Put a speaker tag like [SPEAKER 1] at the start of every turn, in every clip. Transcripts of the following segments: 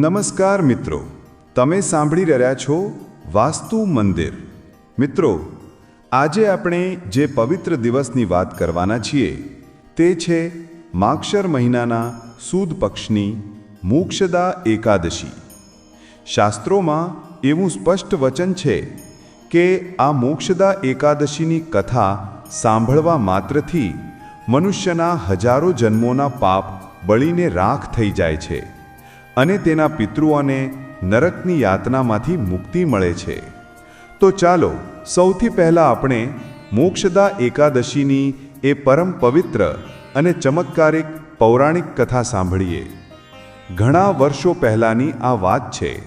[SPEAKER 1] નમસ્કાર મિત્રો. તમે સાંભળી રહ્યા છો વાસ્તુ મંદિર. મિત્રો, આજે આપણે જે પવિત્ર દિવસની વાત કરવાના છીએ, તે છે માક્ષર મહિનાના સુદ પક્ષની મોક્ષદા એકાદશી. શાસ્ત્રોમાં એવું સ્પષ્ટ વચન છે કે આ મોક્ષદા એકાદશીની કથા સાંભળવા માત્રથી મનુષ્યના હજારો જન્મોના પાપ બળીને રાખ થઈ જાય છે. અને તેના પિતૃઓને નરકની યાતનામાંથી મુક્તિ મળે છે. તો ચાલો, સૌથી પહેલાં આપણે મોક્ષદા એકાદશીની એ પરમ પવિત્ર અને ચમત્કારિક પૌરાણિક કથા સાંભળીએ. ઘણા વર્ષો પહેલાંની આ વાત છે.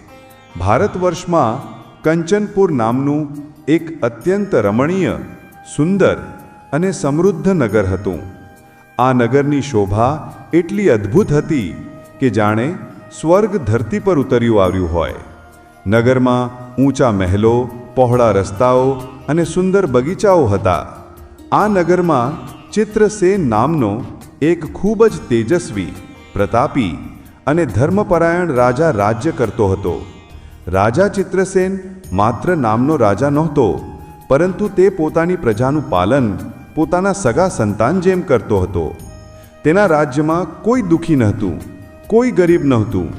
[SPEAKER 1] ભારત વર્ષમાં કંચનપુર નામનું એક અત્યંત રમણીય, સુંદર અને સમૃદ્ધ નગર હતું. આ નગરની શોભા એટલી અદ્ભુત હતી કે જાણે સ્વર્ગ ધરતી પર ઉતર્યું આવ્યું હોય. નગરમાં ઊંચા મહેલો, પહોળા રસ્તાઓ અને સુંદર બગીચાઓ હતા. આ નગરમાં ચિત્રસેન નામનો એક ખૂબ જ તેજસ્વી, પ્રતાપી અને ધર્મપરાયણ રાજા રાજ્ય કરતો હતો. રાજા ચિત્રસેન માત્ર નામનો રાજા નહોતો, પરંતુ તે પોતાની પ્રજાનું પાલન, પોતાના સગા સંતાન જેમ કરતો હતો. તેના રાજ્યમાં કોઈ દુઃખી નહોતું. કોઈ ગરીબ નહોતું.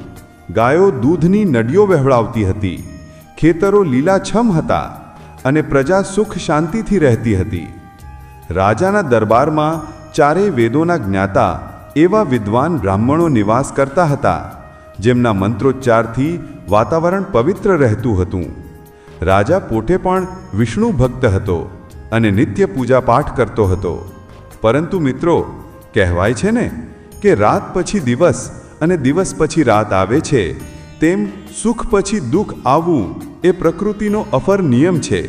[SPEAKER 1] ગાયો દૂધની નડીઓ વહેવડાવતી હતી. ખેતરો લીલાછમ હતા અને પ્રજા સુખ શાંતિથી રહેતી હતી. રાજાના દરબારમાં ચારેય વેદોના જ્ઞાતા એવા વિદ્વાન બ્રાહ્મણો નિવાસ કરતા હતા, જેમના મંત્રોચ્ચારથી વાતાવરણ પવિત્ર રહેતું હતું. રાજા પોતે પણ વિષ્ણુ ભક્ત હતો અને નિત્ય પૂજાપાઠ કરતો હતો. પરંતુ મિત્રો, કહેવાય છે ને કે રાત પછી દિવસ અને દિવસ પછી રાત આવે છે, તેમ સુખ પછી દુઃખ આવવું એ પ્રકૃતિનો અફર નિયમ છે.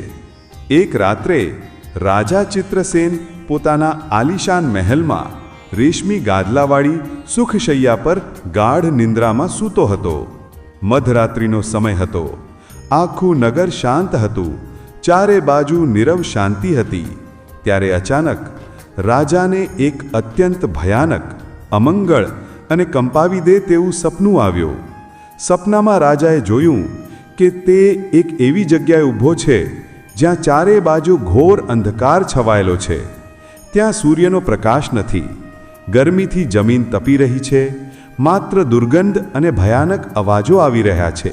[SPEAKER 1] એક રાત્રે રાજા ચિત્રસેન પોતાના આલિશાન મહેલમાં રેશમી ગાદલાવાળી સુખશૈયા પર ગાઢ નિંદ્રામાં સૂતો હતો. મધરાત્રિનો સમય હતો. આખું નગર શાંત હતું. ચારે બાજુ નીરવ શાંતિ હતી. ત્યારે અચાનક રાજાને એક અત્યંત ભયાનક, અમંગળ અને કંપાવી દે તેવું સપનું આવ્યું. સપનામાં રાજાએ જોયું કે તે એક એવી જગ્યાએ ઊભો છે, જ્યાં ચારે બાજુ ઘોર અંધકાર છવાયેલો છે. ત્યાં સૂર્યનો પ્રકાશ નથી. ગરમીથી જમીન તપી રહી છે, માત્ર દુર્ગંધ અને ભયાનક અવાજો આવી રહ્યા છે.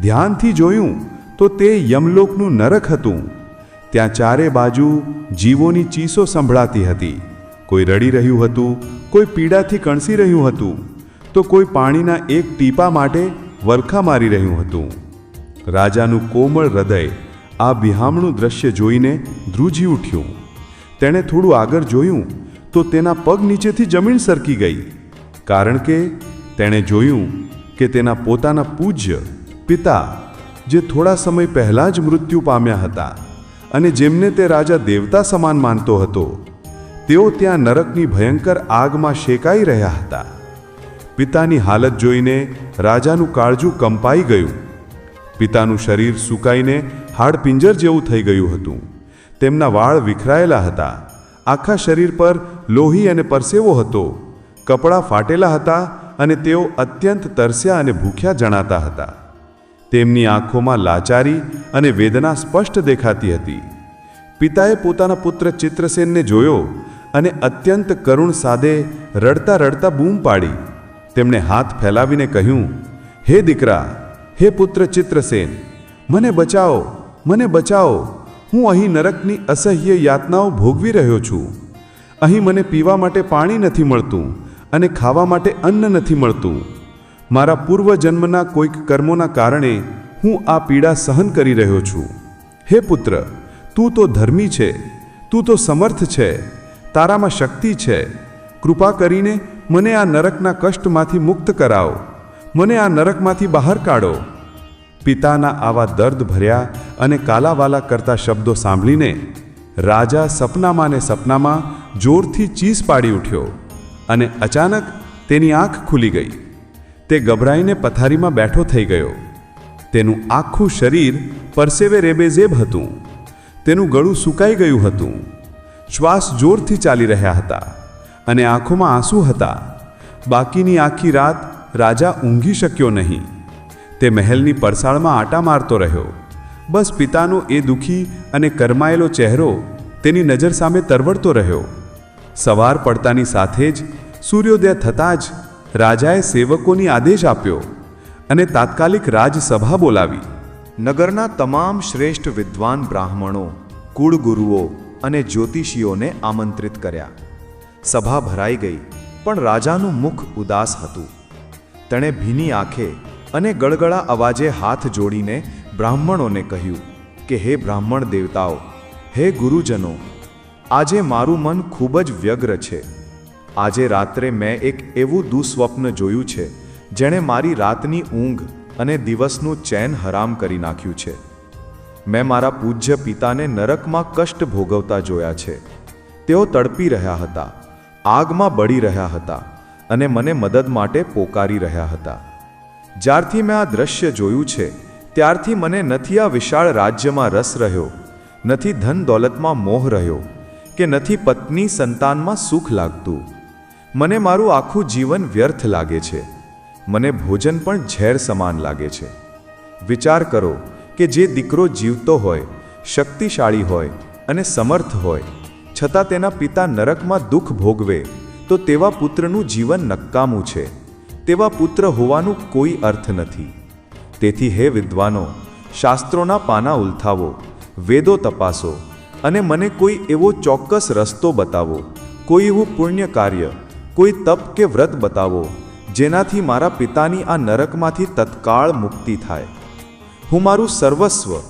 [SPEAKER 1] ધ્યાનથી જોયું તો તે યમલોકનું નરક હતું. ત્યાં ચારે બાજુ જીવોની ચીસો સંભળાતી હતી. કોઈ રડી રહ્યું હતું, કોઈ પીડાથી કણસી રહ્યું હતું, તો કોઈ પાણીના એક ટીપા માટે વરખા મારી રહ્યું હતું. રાજાનું કોમળ હૃદય આ વિહામણું દ્રશ્ય જોઈને ધ્રુજી ઉઠ્યું. તેણે થોડું આગળ જોયું, તો તેના પગ નીચેથી જમીન સરકી ગઈ. કારણ કે તેણે જોયું કે તેના પોતાના પૂજ્ય, પિતા, જે થોડા સમય પહેલાં જ મૃત્યુ પામ્યા હતા અને જેમને તે રાજા દેવતા સમાન માનતો હતો તેઓ ત્યાં નરકની ભયંકર આગમાં શેકાઈ રહ્યા હતા. પિતાની હાલત જોઈને રાજાનું કાળજું કંપાઈ ગયું. પિતાનું શરીર સુકાઈને હાડપિંજર જેવું થઈ ગયું હતું. તેમના વાળ વિખરાયેલા હતા. આખા શરીર પર લોહી અને પરસેવો હતો. કપડાં ફાટેલા હતા અને તેઓ અત્યંત તરસ્યા અને ભૂખ્યા જણાતા હતા. તેમની આંખોમાં લાચારી અને વેદના સ્પષ્ટ દેખાતી હતી. પિતાએ પોતાના પુત્ર ચિત્રસેનને જોયો અને અત્યંત કરુણ સાદે રડતા રડતા બૂમ પાડી. તેમણે હાથ ફેલાવીને કહ્યું, હે દીકરા, હે પુત્ર ચિત્રસેન, મને બચાવો મને બચાવો હું અહીં નરકની અસહ્ય યાતનાઓ ભોગવી રહ્યો છું. અહીં મને પીવા માટે પાણી નથી મળતું અને ખાવા માટે અન્ન નથી મળતું. મારા પૂર્વજન્મના કોઈક કર્મોના કારણે હું આ પીડા સહન કરી રહ્યો છું. હે પુત્ર, તું તો ધર્મી છે, તું તો સમર્થ છે. તારામાં શક્તિ છે. કૃપા કરીને મને આ નરકના કષ્ટમાંથી મુક્ત કરાવો. મને આ નરકમાંથી બહાર કાઢો. પિતાના આવા દર્દ ભર્યા અને કાલાવાલા કરતા શબ્દો સાંભળીને રાજા સપનામાં ને સપનામાં જોરથી ચીસ પાડી ઉઠ્યો અને અચાનક તેની આંખ ખુલી ગઈ. તે ગભરાઈને પથારીમાં બેઠો થઈ ગયો. તેનું આખું શરીર પરસેવે રેબેઝેબ હતું. તેનું ગળું સુકાઈ ગયું હતું. શ્વાસ જોરથી ચાલી રહ્યા હતા અને આંખોમાં આંસુ હતા. બાકીની આખી રાત રાજા ઊંઘી શક્યો નહીં. તે મહેલની પરસાળમાં આટા મારતો રહ્યો. બસ પિતાનો એ દુઃખી અને કરમાયેલો ચહેરો તેની નજર સામે તરવડતો રહ્યો. સવાર પડતાની સાથે જ સૂર્યોદય થતાં જ રાજાએ સેવકોની આદેશ આપ્યો અને તાત્કાલિક રાજસભા બોલાવી.
[SPEAKER 2] નગરના તમામ શ્રેષ્ઠ વિદ્વાન બ્રાહ્મણો, કુળગુરુઓ અને જ્યોતિષીઓને આમંત્રિત કર્યા. સભા ભરાઈ ગઈ, પણ રાજાનું મુખ ઉદાસ હતું. તેણે ભીની આંખે અને ગળગળા અવાજે હાથ જોડીને બ્રાહ્મણોને કહ્યું કે, હે બ્રાહ્મણ દેવતાઓ, હે ગુરુજનો, આજે મારું મન ખૂબ જ વ્યગ્ર છે. આજે રાત્રે મેં એક એવું દુસ્વપ્ન જોયું છે, જેણે મારી રાતની ઊંઘ અને દિવસનું ચેન હરામ કરી નાખ્યું છે. મેં મારા પૂજ્ય પિતાને નરકમાં કષ્ટ ભોગવતા જોયા છે. તેઓ તડપી રહ્યા હતા, આગમાં બળી રહ્યા હતા અને મને મદદ માટે પોકારી રહ્યા હતા. જ્યારથી મેં આ દ્રશ્ય જોયું છે, ત્યારથી મને નથી આ વિશાળ રાજ્યમાં રસ રહ્યો, નથી ધન દોલતમાં મોહ રહ્યો કે નથી પત્ની સંતાનમાં સુખ લાગતું. મને મારું આખું જીવન વ્યર્થ લાગે છે, મને ભોજન પણ ઝેર સમાન લાગે છે. વિચાર કરો કે જે દીકરો જીવતો હોય, શક્તિશાળી હોય અને સમર્થ હોય, છતાં તેના પિતા નરકમાં દુઃખ ભોગવે, તો તેવા પુત્રનું જીવન નક્કામું છે. તેવા પુત્ર હોવાનું કોઈ અર્થ નથી. તેથી હે વિદ્વાનો, શાસ્ત્રોના પાના ઉલથાવો, વેદો તપાસો અને મને કોઈ એવો ચોક્કસ રસ્તો બતાવો. કોઈ એવું પુણ્ય કાર્ય કોઈ તપ કે વ્રત બતાવો, જેનાથી મારા પિતાની આ નરકમાંથી તત્કાળ મુક્તિ થાય. હું મારું સર્વસ્વ,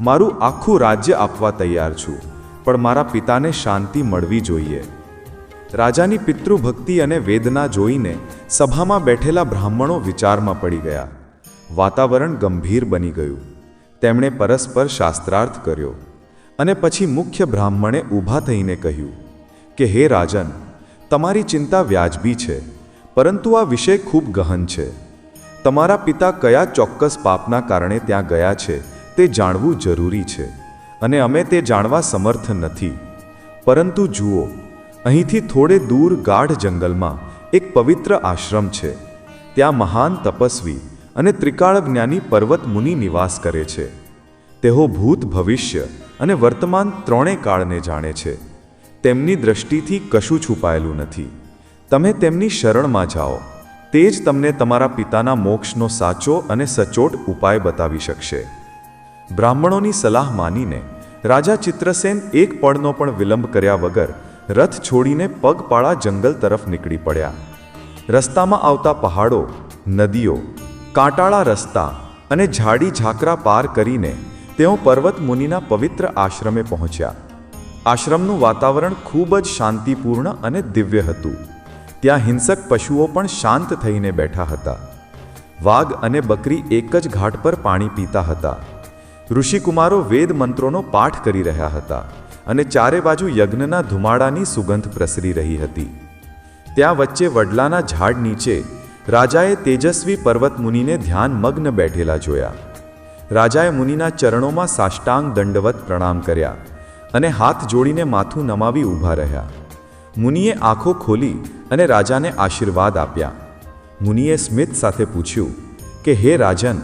[SPEAKER 2] મારું આખું રાજ્ય આપવા તૈયાર છું, પણ મારા પિતાને શાંતિ મળવી જોઈએ. રાજાની પિતૃભક્તિ અને વેદના જોઈને સભામાં બેઠેલા બ્રાહ્મણો વિચારમાં પડી ગયા. વાતાવરણ ગંભીર બની ગયું. તેમણે પરસ્પર શાસ્ત્રાર્થ કર્યો. અને પછી મુખ્ય બ્રાહ્મણે ઊભા થઈને કહ્યું કે, હે રાજન, તમારી ચિંતા વ્યાજબી છે, પરંતુ આ વિષય ખૂબ ગહન છે. તમારા પિતા કયા ચોક્કસ પાપના કારણે ત્યાં ગયા છે તે જાણવું જરૂરી છે અને અમે તે જાણવા સમર્થ નથી. પરંતુ જુઓ, અહીંથી થોડે દૂર ગાઢ જંગલમાં એક પવિત્ર આશ્રમ છે. ત્યાં મહાન તપસ્વી અને ત્રિકાળ જ્ઞાની પર્વત મુનિ નિવાસ કરે છે. તેઓ ભૂત ભવિષ્ય અને વર્તમાન ત્રણેય કાળને જાણે છે. તેમની દ્રષ્ટિથી કશું છુપાયેલું નથી. તમે તેમની શરણમાં જાઓ. તે જ તમને તમારા પિતાના મોક્ષનો સાચો અને સચોટ ઉપાય બતાવી શકશે. બ્રાહ્મણોની સલાહ માનીને રાજા ચિત્રસેન એક પળનો પણ વિલંબ કર્યા વગર રથ છોડીને પગપાળા જંગલ તરફ નીકળી પડ્યા. રસ્તામાં આવતા પહાડો, નદીઓ, કાંટાળા રસ્તા અને ઝાડી ઝાકરા પાર કરીને તેઓ પર્વત મુનિના પવિત્ર આશ્રમે પહોંચ્યા. આશ્રમનું વાતાવરણ ખૂબ જ શાંતિપૂર્ણ અને દિવ્ય હતું. ત્યાં હિંસક પશુઓ પણ શાંત થઈને બેઠા હતા. વાઘ અને બકરી એક જ ઘાટ પર પાણી પીતા હતા. ઋષિકુમારો વેદ મંત્રોનો પાઠ કરી રહ્યા હતા અને ચારે બાજુ યજ્ઞના ધુમાડાની સુગંધ પ્રસરી રહી હતી. ત્યાં વચ્ચે વડલાના ઝાડ નીચે રાજાએ તેજસ્વી પર્વતમુનિને ધ્યાનમગ્ન ધ્યાન મગ્ન બેઠેલા જોયા. રાજાએ મુનિના ચરણોમાં સાષ્ટાંગ દંડવત પ્રણામ કર્યા અને હાથ જોડીને માથું નમાવી ઊભા રહ્યા. મુનિએ આંખો ખોલી અને રાજાને આશીર્વાદ આપ્યા. મુનિએ સ્મિત સાથે પૂછ્યું કે, હે રાજન,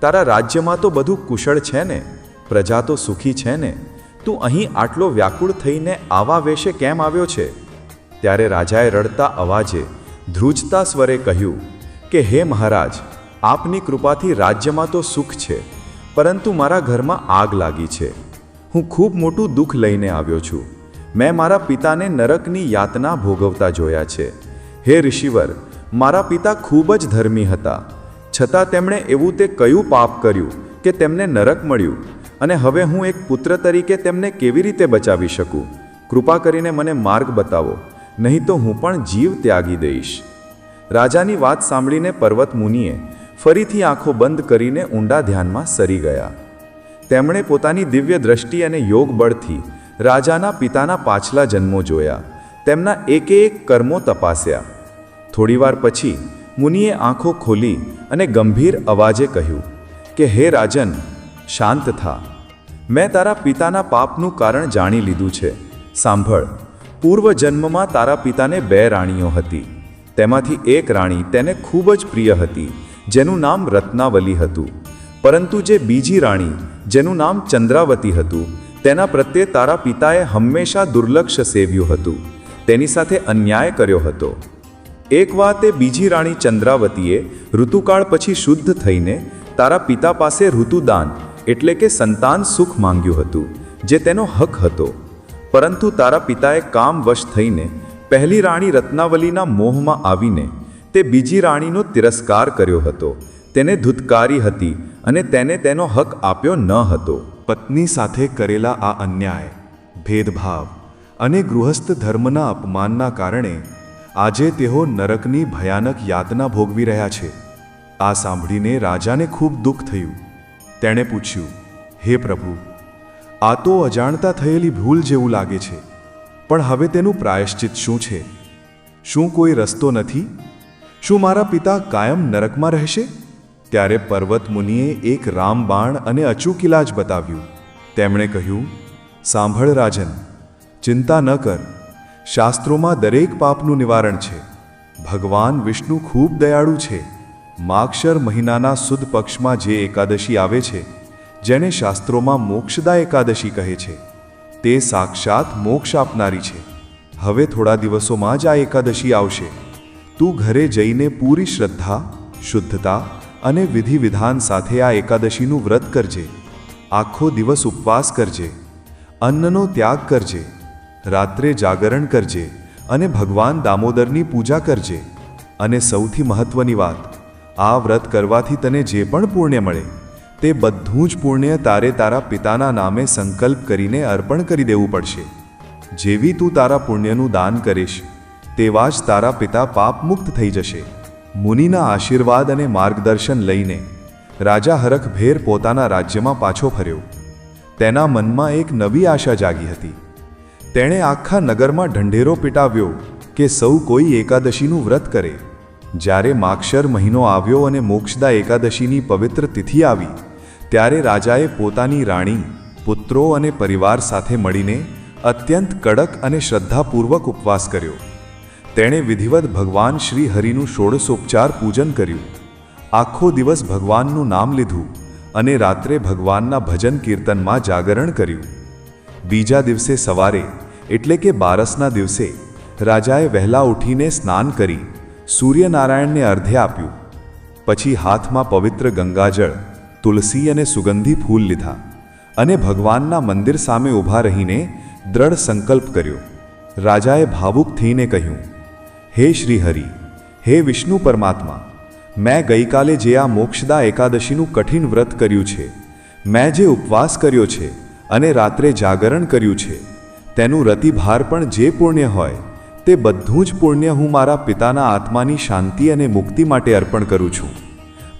[SPEAKER 2] તારા રાજ્યમાં તો બધું કુશળ છે ને? પ્રજા તો સુખી છે ને? તું અહીં આટલો વ્યાકુળ થઈને આવા વેશે કેમ આવ્યો છે? ત્યારે રાજાએ રડતા અવાજે ધ્રુજતા સ્વરે કહ્યું કે, હે મહારાજ, આપની કૃપાથી રાજ્યમાં તો સુખ છે, પરંતુ મારા ઘરમાં આગ લાગી છે. હું ખૂબ મોટું દુઃખ લઈને આવ્યો છું. મેં મારા પિતાને નરકની યાતના ભોગવતા જોયા છે. હે ઋષિવર, મારા પિતા ખૂબ જ ધર્મી હતા. છતાં તેમણે એવું તે કયું પાપ કર્યું કે તેમને નરક મળ્યું અને હવે હું એક પુત્ર તરીકે તેમને કેવી રીતે બચાવી શકું? કૃપા કરીને મને માર્ગ બતાવો, નહીં તો હું પણ જીવ ત્યાગી દઈશ. રાજાની વાત સાંભળીને પર્વત મુનિએ ફરીથી આંખો બંધ કરીને ઊંડા ધ્યાનમાં સરી ગયા. તેમણે પોતાની દિવ્ય દ્રષ્ટિ અને યોગ બળથી રાજાના પિતાના પાછલા જન્મો જોયા. તેમના એકે એક કર્મો તપાસ્યા. થોડીવાર પછી મુનિએ આંખો ખોલી અને ગંભીર અવાજે કહ્યું કે, હે રાજન, શાંત થા. મેં તારા પિતાના પાપનું કારણ જાણી લીધું છે. સાંભળ, પૂર્વ જન્મમાં તારા પિતાને બે રાણીઓ હતી. તેમાંથી એક રાણી તેને ખૂબ જ પ્રિય હતી, જેનું નામ રત્નાવલી હતું. પરંતુ જે બીજી રાણી, જેનું નામ ચંદ્રાવતી હતું તેના પ્રત્યે તારા પિતાએ હંમેશા દુર્લક્ષ સેવ્યું હતું. તેની સાથે અન્યાય કર્યો હતો. એક વાત એ બીજી રાણી ચંદ્રાવતીએ ઋતુકાળ પછી શુદ્ધ થઈને તારા પિતા પાસે ઋતુદાન, એટલે કે સંતાન સુખ માંગ્યું હતું, જે તેનો હક હતો. પરંતુ તારા પિતાએ કામવશ થઈને પહેલી રાણી રત્નાવલીના મોહમાં આવીને તે બીજી રાણીનો તિરસ્કાર કર્યો હતો. તેને ધુતકારી હતી અને તેને તેનો હક આપ્યો ન હતો.
[SPEAKER 3] પત્ની સાથે કરેલા આ અન્યાય, ભેદભાવ અને ગૃહસ્થ ધર્મના અપમાનના કારણે આજે તેઓ નરકની ભયાનક યાતના ભોગવી રહ્યા છે. આ સાંભળીને રાજાને ખૂબ દુઃખ થયું. તેણે પૂછ્યું, હે પ્રભુ, આ તો અજાણતા થયેલી ભૂલ જેવું લાગે છે, પણ હવે તેનું પ્રાયશ્ચિત શું છે? શું કોઈ રસ્તો નથી? શું મારા પિતા કાયમ નરકમાં રહેશે? ત્યારે પર્વત મુનિએ એક રામબાણ અને અચૂક ઇલાજ બતાવ્યું. તેમણે કહ્યું, સાંભળ રાજન, ચિંતા ન કર. શાસ્ત્રોમાં દરેક પાપનું નિવારણ છે. ભગવાન વિષ્ણુ ખૂબ દયાળુ છે. માક્ષર મહિનાના સુદ પક્ષમાં જે એકાદશી આવે છે, જેને શાસ્ત્રોમાં મોક્ષદા એકાદશી કહે છે, તે સાક્ષાત મોક્ષ આપનારી છે. હવે થોડા દિવસોમાં જ આ એકાદશી આવશે. તું ઘરે જઈને પૂરી શ્રદ્ધા, શુદ્ધતા અને વિધિ વિધાન સાથે આ એકાદશીનું વ્રત કરજે. આખો દિવસ ઉપવાસ કરજે. અન્નનો ત્યાગ કરજે. રાત્રે જાગરણ કરજે અને ભગવાન દામોદરની પૂજા કરજે. અને સૌથી મહત્વની વાત, આ વ્રત કરવાથી તને જે પણ પુણ્ય મળે, તે બધું જ પુણ્ય તારે તારા પિતાના નામે સંકલ્પ કરીને અર્પણ કરી દેવું પડશે. જેવી તું તારા પુણ્યનું દાન કરીશ, તેવા જ તારા પિતા પાપમુક્ત થઈ જશે. મુનિના આશીર્વાદ અને માર્ગદર્શન લઈને રાજા હરખભેર પોતાના રાજ્યમાં પાછો ફર્યો. તેના મનમાં એક નવી આશા જાગી હતી. તેણે આખા નગરમાં ઢંઢેરો પીટાવ્યો કે સૌ કોઈ એકાદશીનું વ્રત કરે. જ્યારે માક્ષર મહિનો આવ્યો અને મોક્ષદા એકાદશીની પવિત્ર તિથિ આવી, ત્યારે રાજાએ પોતાની રાણી, પુત્રો અને પરિવાર સાથે મળીને અત્યંત કડક અને શ્રદ્ધાપૂર્વક ઉપવાસ કર્યો. તેણે વિધિવત ભગવાન શ્રી હરિનું ષોડશોપચાર પૂજન કર્યું. આખો દિવસ ભગવાનનું નામ લીધું અને રાત્રે ભગવાનના ભજન કીર્તનમાં જાગરણ કર્યું. બીજા દિવસે સવારે, એટલે કે બારસના દિવસે, રાજાએ વહેલા ઉઠીને સ્નાન કરી, સૂર્યનારાયણને અર્ધે આપ્યું. પછી હાથમાં પવિત્ર ગંગાજળ, તુલસી અને સુગંધી ફૂલ લીધા અને ભગવાનના મંદિર સામે ઊભા રહીને દ્રઢ સંકલ્પ કર્યો. રાજાએ ભાવુક થઈને કહ્યું હે શ્રી હરિ હે વિષ્ણુ પરમાત્મા, મેં ગઈકાલે જે આ મોક્ષદા એકાદશીનું કઠિન વ્રત કર્યું છે, મેં જે ઉપવાસ કર્યો છે અને રાત્રે જાગરણ કર્યું છે, તેનું રતિભાર પણ જે પુણ્ય હોય, તે બધું જ પુણ્ય હું મારા પિતાના આત્માની શાંતિ અને મુક્તિ માટે અર્પણ કરું છું.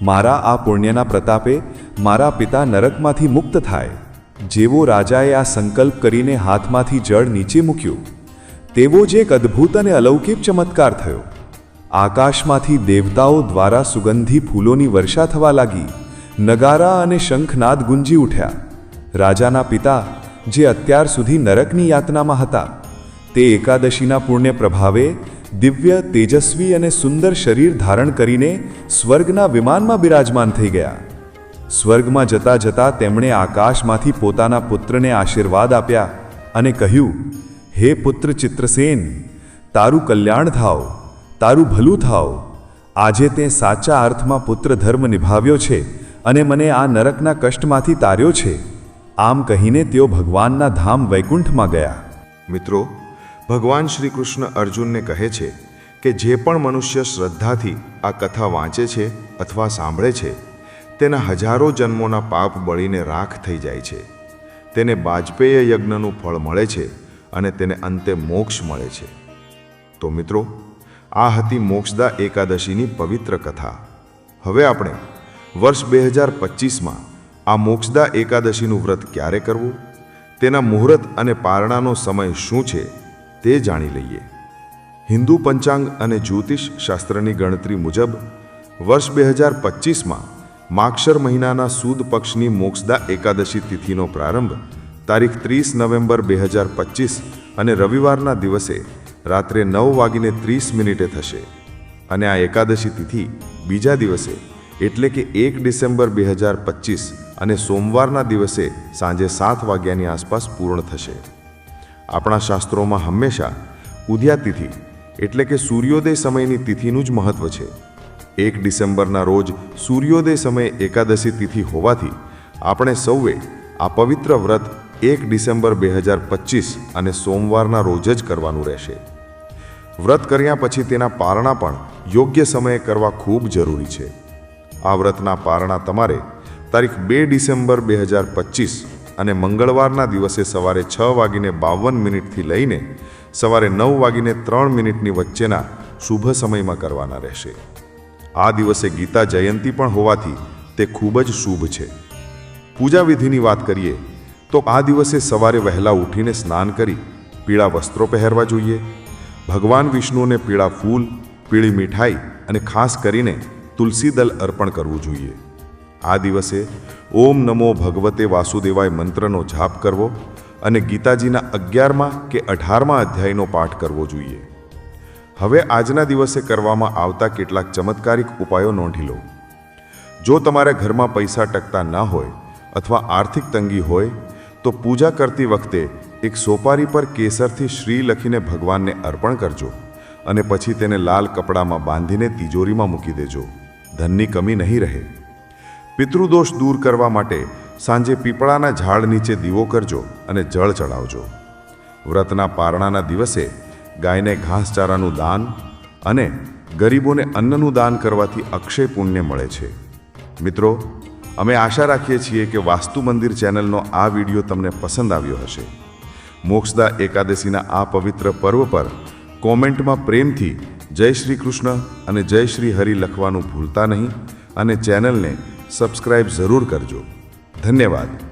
[SPEAKER 3] મારા આ પુણ્યના પ્રતાપે મારા પિતા નરકમાંથી મુક્ત થાય, જેવો રાજાએ આ સંકલ્પ કરીને હાથમાંથી જળ નીચે મૂક્યું. તેવો જ એક અદ્ભુત અને અલૌકિક ચમત્કાર થયો. આકાશમાંથી દેવતાઓ દ્વારા સુગંધી ફૂલોની વર્ષા થવા લાગી. નગારા અને શંખનાદ ગુંજી ઉઠ્યા. રાજાના પિતા, જે અત્યાર સુધી નરકની યાતનામાં હતા, તે એકાદશીના પુણ્ય પ્રભાવે દિવ્ય, તેજસ્વી અને સુંદર શરીર ધારણ કરીને સ્વર્ગના વિમાનમાં બિરાજમાન થઈ ગયા. સ્વર્ગમાં જતા જતા તેમણે આકાશમાંથી પોતાના પુત્રને આશીર્વાદ આપ્યા અને કહ્યું હે પુત્ર ચિત્રસેન, તારું કલ્યાણ થાવ, તારું ભલું થાવ. આજે તે સાચા અર્થમાં પુત્ર ધર્મ નિભાવ્યો છે અને મને આ નરકના કષ્ટમાંથી તાર્યો છે. આમ કહીને તેઓ ભગવાનના ધામ વૈકુંઠમાં ગયા.
[SPEAKER 4] મિત્રો, ભગવાન શ્રી કૃષ્ણ અર્જુનને કહે છે કે જે પણ મનુષ્ય શ્રદ્ધાથી આ કથા વાંચે છે અથવા સાંભળે છે, તેના હજારો જન્મોના પાપ બળીને રાખ થઈ જાય છે. તેને બાજપેય યજ્ઞનું ફળ મળે છે અને તેને અંતે મોક્ષ મળે છે. તો મિત્રો, આ હતી મોક્ષદા એકાદશીની પવિત્ર કથા. હવે આપણે વર્ષ બે હજાર પચીસમાં આ મોક્ષદા એકાદશીનું વ્રત ક્યારે કરવું? તેના મુહૂર્ત અને પારણાનો સમય શું છે તે જાણી લઈએ. હિન્દુ પંચાંગ અને જ્યોતિષ શાસ્ત્રની ગણતરી મુજબ, વર્ષ બે હજાર પચીસમાં માક્ષર મહિનાના સુદ પક્ષની મોક્ષદા એકાદશી તિથિનો પ્રારંભ તારીખ ત્રીસ નવેમ્બર બે હજાર પચીસ અને રવિવારના દિવસે રાત્રે નવ વાગીને ત્રીસ મિનિટે થશે. અને આ એકાદશી તિથિ બીજા દિવસે, એટલે કે એક ડિસેમ્બર બે હજાર પચીસ અને સોમવારના દિવસે સાંજે સાત વાગ્યાની આસપાસ પૂર્ણ થશે. આપણા શાસ્ત્રોમાં હંમેશા ઉદ્યા તિથિ, એટલે કે સૂર્યોદય સમયની તિથિનું જ મહત્વ છે. એક ડિસેમ્બરના રોજ સૂર્યોદય સમયે એકાદશી તિથિ હોવાથી આપણે સૌએ આ પવિત્ર વ્રત એક ડિસેમ્બર બે હજાર પચીસ અને સોમવારના રોજ જ કરવાનું રહેશે. વ્રત કર્યા પછી તેના પારણા પણ યોગ્ય સમયે કરવા ખૂબ જરૂરી છે. આ વ્રતના પારણા તમારે તારીખ બે ડિસેમ્બર બે હજાર પચીસ અને મંગળવારના દિવસે સવારે છ વાગીને બાવન મિનિટથી લઈને સવારે નવ વાગીને ત્રણ મિનિટની વચ્ચેના શુભ સમયમાં કરવાના રહેશે. આ દિવસે ગીતા જયંતી પણ હોવાથી તે ખૂબ જ શુભ છે. પૂજા વિધિની વાત કરીએ તો આ દિવસે સવારે વહેલા ઉઠીને સ્નાન કરી પીળા વસ્ત્રો પહેરવા જોઈએ. ભગવાન વિષ્ણુને પીળા ફૂલ, પીળી મીઠાઈ અને ખાસ કરીને તુલસી દલ અર્પણ કરવું જોઈએ. આ દિવસે ઓમ નમો ભગવતે વાસુદેવાય મંત્રનો જાપ કરવો અને ગીતાજીના અગિયારમાં કે અઢારમા અધ્યાયનો પાઠ કરવો જોઈએ. હવે આજના દિવસે કરવામાં આવતા કેટલાક ચમત્કારિક ઉપાયો નોંધી લો. જો તમારા ઘરમાં પૈસા ટકતા ન હોય અથવા આર્થિક તંગી હોય તો પૂજા કરતી વખતે એક સોપારી પર કેસરથી શ્રી લખીને ભગવાનને અર્પણ કરજો અને પછી તેને લાલ કપડામાં બાંધીને તિજોરીમાં મૂકી દેજો. ધનની કમી નહીં રહે. પિતૃદોષ દૂર કરવા માટે સાંજે પીપળાના ઝાડ નીચે દીવો કરજો અને જળ ચડાવજો. વ્રતના પારણાના દિવસે ગાયને ઘાસચારાનું દાન અને ગરીબોને અન્નનું દાન કરવાથી અક્ષય પુણ્ય મળે છે. મિત્રો અમે આશા રાખીએ છીએ કે વાસ્તુ મંદિર ચેનલનો આ વીડિયો તમને પસંદ આવ્યો હશે. મોક્ષદા એકાદશીના આ પવિત્ર પર્વ પર કોમેન્ટમાં પ્રેમથી જય શ્રી કૃષ્ણ અને જય શ્રી હરિ લખવાનું ભૂલતા નહીં અને ચેનલને સબસ્ક્રાઇબ જરૂર કરજો. ધન્યવાદ.